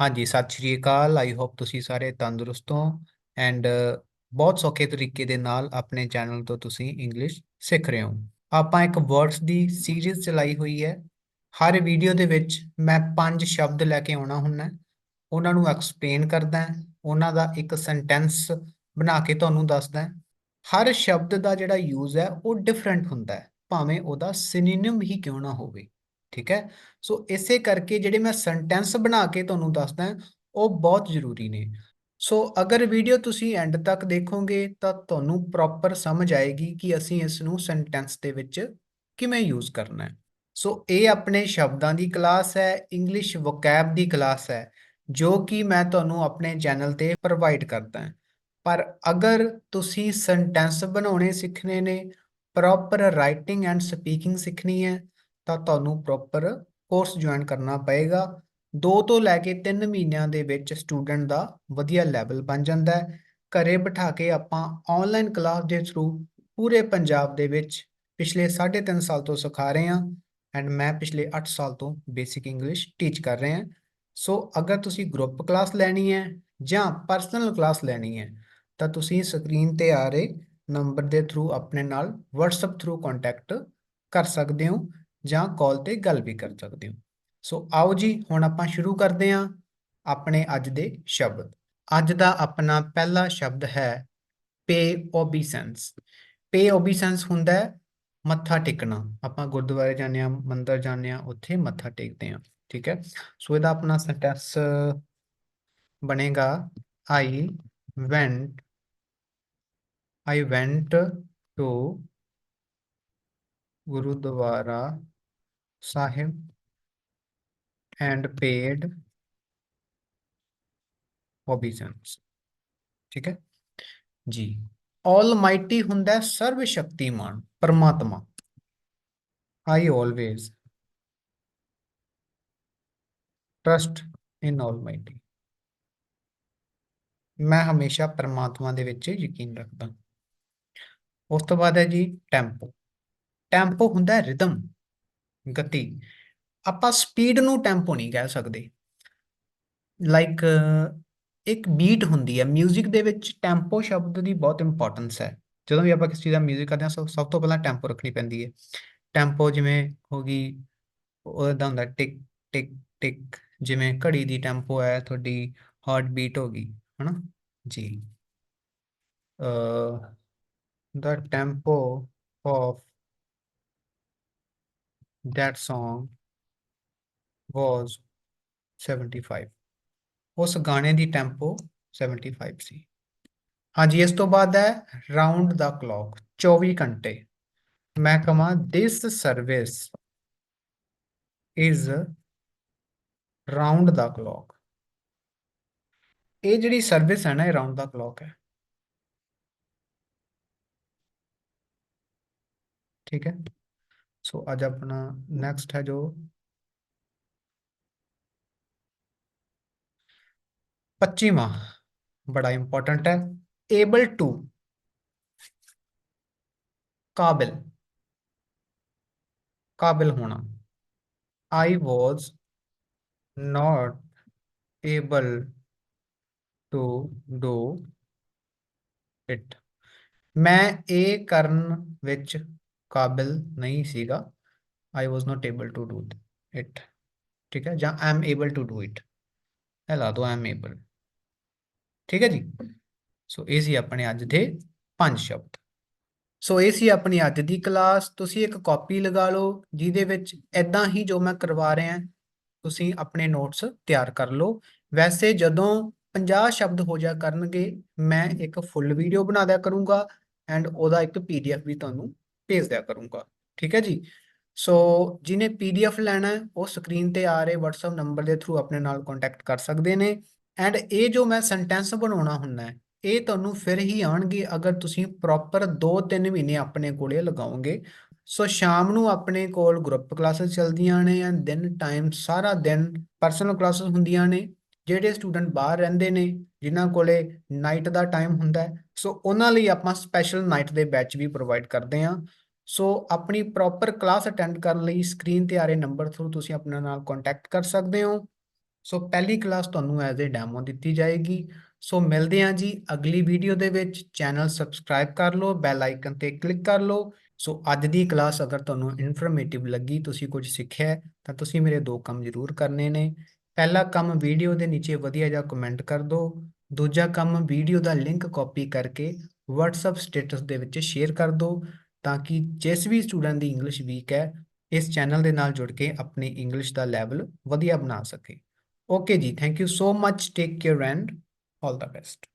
ਹਾਂਜੀ, ਸਤਿ ਸ਼੍ਰੀ ਅਕਾਲ। I hope ਤੁਸੀਂ ਸਾਰੇ ਤੰਦਰੁਸਤ ਹੋ ਐਂਡ ਬਹੁਤ ਸੌਖੇ ਤਰੀਕੇ ਦੇ ਨਾਲ ਆਪਣੇ ਚੈਨਲ ਤੋਂ ਤੁਸੀਂ ਇੰਗਲਿਸ਼ ਸਿੱਖ ਰਹੇ ਹੋ। ਆਪਾਂ ਇੱਕ ਵਰਡਸ ਦੀ ਸੀਰੀਜ਼ ਚਲਾਈ ਹੋਈ ਹੈ। ਹਰ ਵੀਡੀਓ ਦੇ ਵਿੱਚ ਮੈਂ ਪੰਜ ਸ਼ਬਦ ਲੈ ਕੇ ਆਉਣਾ ਹੁੰਦਾ ਉਹਨਾਂ ਨੂੰ ਐਕਸਪਲੇਨ ਕਰਦਾ ਉਹਨਾਂ ਦਾ ਇੱਕ ਸੈਂਟੈਂਸ ਬਣਾ ਕੇ ਤੁਹਾਨੂੰ ਦੱਸਦਾ ਹਰ ਸ਼ਬਦ ਦਾ ਜਿਹੜਾ ਯੂਜ਼ ਹੈ, ਉਹ ਡਿਫਰੈਂਟ ਹੁੰਦਾ ਹੈ। ਭਾਵੇਂ ਉਹਦਾ ਸਿਨੋਨਿਮ ਹੀ ਕਿਉਂ ਨਾ ਹੋਵੇ। ਠੀਕ ਹੈ? ਸੋ ਇਸੇ ਕਰਕੇ ਜਿਹੜੇ ਮੈਂ ਸੈਂਟੈਂਸ ਬਣਾ ਕੇ ਤੁਹਾਨੂੰ ਦੱਸਦਾ, ਉਹ ਬਹੁਤ ਜ਼ਰੂਰੀ ਨੇ। ਸੋ ਅਗਰ ਵੀਡੀਓ ਤੁਸੀਂ ਐਂਡ ਤੱਕ ਦੇਖੋਗੇ, ਤਾਂ ਤੁਹਾਨੂੰ ਪ੍ਰੋਪਰ ਸਮਝ ਆਏਗੀ ਕਿ ਅਸੀਂ ਇਸ ਨੂੰ ਸੈਂਟੈਂਸ ਦੇ ਵਿੱਚ ਕਿਵੇਂ ਯੂਜ਼ ਕਰਨਾ ਹੈ। ਸੋ ਇਹ ਆਪਣੇ ਸ਼ਬਦਾਂ ਦੀ ਕਲਾਸ ਹੈ ਇੰਗਲਿਸ਼ ਵੋਕੈਬ ਦੀ ਕਲਾਸ ਹੈ, ਜੋ ਕਿ ਮੈਂ ਤੁਹਾਨੂੰ ਆਪਣੇ ਚੈਨਲ ਤੇ ਪ੍ਰੋਵਾਈਡ ਕਰਦਾ ਹਾਂ। ਪਰ ਅਗਰ ਤੁਸੀਂ ਸੈਂਟੈਂਸ ਬਣਾਉਣੇ ਸਿੱਖਣੇ ਨੇ ਪ੍ਰੋਪਰ ਰਾਈਟਿੰਗ ਐਂਡ ਸਪੀਕਿੰਗ ਸਿੱਖਣੀ ਹੈ ਤਾਂ ਤੁਹਾਨੂੰ ਪ੍ਰੋਪਰ ਕੋਰਸ ਜੁਆਇਨ ਕਰਨਾ ਪਏਗਾ। 2 ਤੋਂ ਲੈ ਕੇ 3 ਮਹੀਨਿਆਂ ਦੇ ਵਿੱਚ ਸਟੂਡੈਂਟ ਦਾ ਵਧੀਆ ਲੈਵਲ ਬਣ ਜਾਂਦਾ ਹੈ। ਘਰੇ ਬਿਠਾ ਕੇ ਆਪਾਂ ਆਨਲਾਈਨ ਕਲਾਸ ਦੇ ਥਰੂ ਪੂਰੇ ਪੰਜਾਬ ਦੇ ਵਿੱਚ ਪਿਛਲੇ 3.5 ਸਾਲ ਤੋਂ ਸਿਖਾ ਰਹੇ ਹਾਂ ਐਂਡ ਮੈਂ ਪਿਛਲੇ 8 ਸਾਲ ਤੋਂ ਬੇਸਿਕ ਇੰਗਲਿਸ਼ ਟੀਚ ਕਰ ਰਹੇ ਹਾਂ। ਸੋ ਅਗਰ ਤੁਸੀਂ ਗਰੁੱਪ ਕਲਾਸ ਲੈਣੀ ਹੈ ਜਾਂ ਪਰਸਨਲ ਕਲਾਸ ਲੈਣੀ ਹੈ, ਤਾਂ ਤੁਸੀਂ ਸਕਰੀਨ ਤੇ ਆ ਰਹੇ ਨੰਬਰ ਦੇ ਥਰੂ ਆਪਣੇ ਨਾਲ WhatsApp ਥਰੂ ਕੰਟੈਕਟ ਕਰ ਸਕਦੇ ਹੋ। ਜਾਂ ਕਾਲ ਤੇ ਗੱਲ ਵੀ ਕਰ ਸਕਦੇ ਹੋ। ਸੋ ਆਓ ਜੀ, ਹੁਣ ਆਪਾਂ ਸ਼ੁਰੂ ਕਰਦੇ ਹਾਂ ਆਪਣੇ ਅੱਜ ਦੇ ਸ਼ਬਦ। ਅੱਜ ਦਾ ਆਪਣਾ ਪਹਿਲਾ ਸ਼ਬਦ ਹੈ ਪੇ ਓਬੀਸੈਂਸ ਪੇ ਓਬੀਸੈਂਸ ਹੁੰਦਾ ਹੈ ਮੱਥਾ ਟੇਕਣਾ। ਆਪਾਂ ਗੁਰਦੁਆਰੇ ਜਾਂਦੇ ਆ ਮੰਦਰ ਜਾਂਦੇ ਆ ਉੱਥੇ ਮੱਥਾ ਟੇਕਦੇ ਆ ਠੀਕ ਹੈ। ਸੋ ਇਹਦਾ ਆਪਣਾ ਸੈਂਟੈਂਸ ਬਣੇਗਾ I went I went to gurdwara Sahib and paid obeisance ਠੀਕ ਹੈ? ਜੀ ਆਲਮਾਈਟੀ ਹੁੰਦਾ ਸਰਵ ਸ਼ਕਤੀਮਾਨ ਪਰਮਾਤਮਾ I always trust in almighty ਮੈਂ ਹਮੇਸ਼ਾ ਪਰਮਾਤਮਾ ਦੇ ਵਿੱਚ ਯਕੀਨ ਰੱਖਦਾ। ਉਸ ਤੋਂ ਬਾਅਦ ਹੈ ਜੀ ਟੈਂਪੋ ਟੈਂਪੋ ਹੁੰਦਾ ਰਿਦਮ ਗਤੀ ਆਪਾਂ ਸਪੀਡ ਨੂੰ ਟੈਂਪੋ ਨਹੀਂ ਕਹਿ ਸਕਦੇ ਲਾਈਕ ਇੱਕ ਬੀਟ ਹੁੰਦੀ ਹੈ 뮤직 ਦੇ ਵਿੱਚ ਟੈਂਪੋ ਸ਼ਬਦ ਦੀ ਬਹੁਤ ਇੰਪੋਰਟੈਂਸ ਹੈ ਜਦੋਂ ਵੀ ਆਪਾਂ ਕਿਸੇ ਚੀਜ਼ ਦਾ 뮤직 ਕਰਦੇ ਹਾਂ ਸਭ ਸਭ ਤੋਂ ਪਹਿਲਾਂ ਟੈਂਪੋ ਰੱਖਣੀ ਪੈਂਦੀ ਹੈ ਟੈਂਪੋ ਜਿਵੇਂ ਹੋ ਗਈ ਉਹਦਾ ਹੁੰਦਾ ਟਿਕ ਟਿਕ ਟਿਕ ਜਿਵੇਂ ਘੜੀ ਦੀ ਟੈਂਪੋ ਹੈ ਤੁਹਾਡੀ ਹਾਰਟ ਬੀਟ ਹੋ ਗਈ ਹਨਾ ਜੀ ਅ the tempo of that song was 75 ਉਸ ਗਾਣੇ ਦੀ ਟੈਂਪੋ 75 ਸੀ ਹਾਂਜੀ ਇਸ ਤੋਂ ਬਾਅਦ ਹੈ ਰਾਉਂਡ ਦਾ ਕਲੌਕ 24 ਘੰਟੇ ਮੈਂ ਕਹਾਂ this service is round the clock ਇਹ ਜਿਹੜੀ ਸਰਵਿਸ ਹੈ ਨਾ ਇਹ ਰਾਉਂਡ ਦਾ ਕਲੌਕ ਹੈ ਠੀਕ ਹੈ ਸੋ ਅੱਜ ਆਪਣਾ ਨੈਕਸਟ ਹੈ ਜੋ 25ਵਾਂ ਬੜਾ ਇੰਪੋਰਟੈਂਟ ਹੈ ਏਬਲ ਟੂ ਕਾਬਿਲ ਕਾਬਿਲ ਹੋਣਾ I was not able to do it ਮੈਂ ਇਹ ਕਰਨ ਵਿੱਚ ਕਾਬਿਲ ਨਹੀਂ ਸੀਗਾ I was not able to do it ਠੀਕ ਹੈ ਜਾਂ I am able to do it ਇਹ ਲਾ ਦੋ I am able ਠੀਕ ਹੈ ਜੀ ਸੋ ਇਹ ਸੀ ਆਪਣੇ ਅੱਜ ਦੇ ਪੰਜ ਸ਼ਬਦ ਸੋ ਇਹ ਸੀ ਆਪਣੀ ਅੱਜ ਦੀ ਕਲਾਸ ਤੁਸੀਂ ਇੱਕ ਕਾਪੀ ਲਗਾ ਲਓ ਜਿਹਦੇ ਵਿੱਚ ਐਦਾਂ ਹੀ ਜੋ ਮੈਂ ਕਰਵਾ ਰਿਹਾ ਤੁਸੀਂ ਆਪਣੇ ਨੋਟਸ ਤਿਆਰ ਕਰ ਲਓ ਵੈਸੇ ਜਦੋਂ 50 ਸ਼ਬਦ ਹੋ ਜਾ ਕਰਨਗੇ ਮੈਂ ਇੱਕ ਫੁੱਲ ਵੀਡੀਓ ਬਣਾ ਦਿਆ ਕਰੂੰਗਾ ਐਂਡ ਉਹਦਾ ਇੱਕ ਪੀਡੀਐਫ ਵੀ ਤੁਹਾਨੂੰ ਭੇਜ ਦਿਆ ਕਰੂੰਗਾ, ਠੀਕ ਹੈ ਜੀ? ਸੋ ਜਿਹਨੇ ਪੀਡੀਐਫ ਲੈਣਾ ਹੈ, ਉਹ ਸਕਰੀਨ ਤੇ ਆ ਰਹੇ WhatsApp ਨੰਬਰ ਦੇ ਥਰੂ ਆਪਣੇ ਨਾਲ ਕੰਟੈਕਟ ਕਰ ਸਕਦੇ ਨੇ। ਐਂਡ ਇਹ ਜੋ ਮੈਂ ਸੈਂਟੈਂਸ ਬਣਾਉਣਾ ਹੁੰਦਾ ਹੈ, ਇਹ ਤੁਹਾਨੂੰ ਫਿਰ ਹੀ ਆਣਗੇ ਅਗਰ ਤੁਸੀਂ ਪ੍ਰੋਪਰ 2-3 ਮਹੀਨੇ ਆਪਣੇ ਕੋਲੇ ਲਗਾਓਗੇ। ਸੋ ਸ਼ਾਮ ਨੂੰ ਆਪਣੇ ਕੋਲ ਗਰੁੱਪ ਕਲਾਸਿਸ ਚੱਲਦੀਆਂ ਨੇ ਐਂਡ ਦਿਨ ਟਾਈਮ ਸਾਰਾ ਦਿਨ ਪਰਸਨਲ ਕਲਾਸਿਸ ਹੁੰਦੀਆਂ ਨੇ, ਜਿਹੜੇ ਸਟੂਡੈਂਟ ਬਾਹਰ ਰਹਿੰਦੇ ਨੇ, ਜਿਨ੍ਹਾਂ ਕੋਲੇ ਨਾਈਟ ਦਾ ਟਾਈਮ ਹੁੰਦਾ ਹੈ ਸੋ ਉਹਨਾਂ ਲਈ ਆਪਾਂ ਸਪੈਸ਼ਲ ਨਾਈਟ ਦੇ ਬੈਚ ਵੀ ਪ੍ਰੋਵਾਈਡ ਕਰਦੇ ਹਾਂ। ਸੋ ਆਪਣੀ ਪ੍ਰੋਪਰ ਕਲਾਸ ਅਟੈਂਡ ਕਰਨ ਲਈ ਸਕਰੀਨ ਤੇ ਆ ਰਹੇ ਨੰਬਰ ਥਰੂ ਤੁਸੀਂ ਆਪਣੇ ਨਾਲ ਕੰਟੈਕਟ ਕਰ ਸਕਦੇ ਹੋ। ਸੋ ਪਹਿਲੀ ਕਲਾਸ ਤੁਹਾਨੂੰ ਐਜ਼ ਅ ਡੈਮੋ ਦਿੱਤੀ ਜਾਏਗੀ। ਸੋ ਮਿਲਦੇ ਹਾਂ ਜੀ ਅਗਲੀ ਵੀਡੀਓ ਦੇ ਵਿੱਚ। ਚੈਨਲ ਸਬਸਕ੍ਰਾਈਬ ਕਰ ਲਓ ਬੈਲ ਆਈਕਨ ਤੇ ਕਲਿੱਕ ਕਰ ਲਓ। ਸੋ ਅੱਜ ਦੀ ਕਲਾਸ ਅਗਰ ਤੁਹਾਨੂੰ ਇਨਫੋਰਮੇਟਿਵ ਲੱਗੀ, ਤੁਸੀਂ ਕੁਝ ਸਿੱਖਿਆ ਤਾਂ ਤੁਸੀਂ ਮੇਰੇ ਦੋ ਕੰਮ ਜ਼ਰੂਰ ਕਰਨੇ ਨੇ। ਪਹਿਲਾ ਕੰਮ ਵੀਡੀਓ ਦੇ ਨੀਚੇ ਵਧੀਆ ਜਿਹਾ ਕਮੈਂਟ ਕਰ ਦਿਓ। ਦੂਜਾ ਕੰਮ ਵੀਡੀਓ ਦਾ ਲਿੰਕ ਕਾਪੀ ਕਰਕੇ WhatsApp ਸਟੇਟਸ ਦੇ ਵਿੱਚ ਸ਼ੇਅਰ ਕਰ ਦਿਓ ਤਾਂ ਕਿ ਜਿਸ ਵੀ ਸਟੂਡੈਂਟ ਦੀ ਇੰਗਲਿਸ਼ ਵੀਕ ਹੈ, ਇਸ ਚੈਨਲ ਦੇ ਨਾਲ ਜੁੜ ਕੇ ਆਪਣੀ ਇੰਗਲਿਸ਼ ਦਾ ਲੈਵਲ ਵਧੀਆ ਬਣਾ ਸਕੇ। ਓਕੇ ਜੀ thank you so much take care and all the best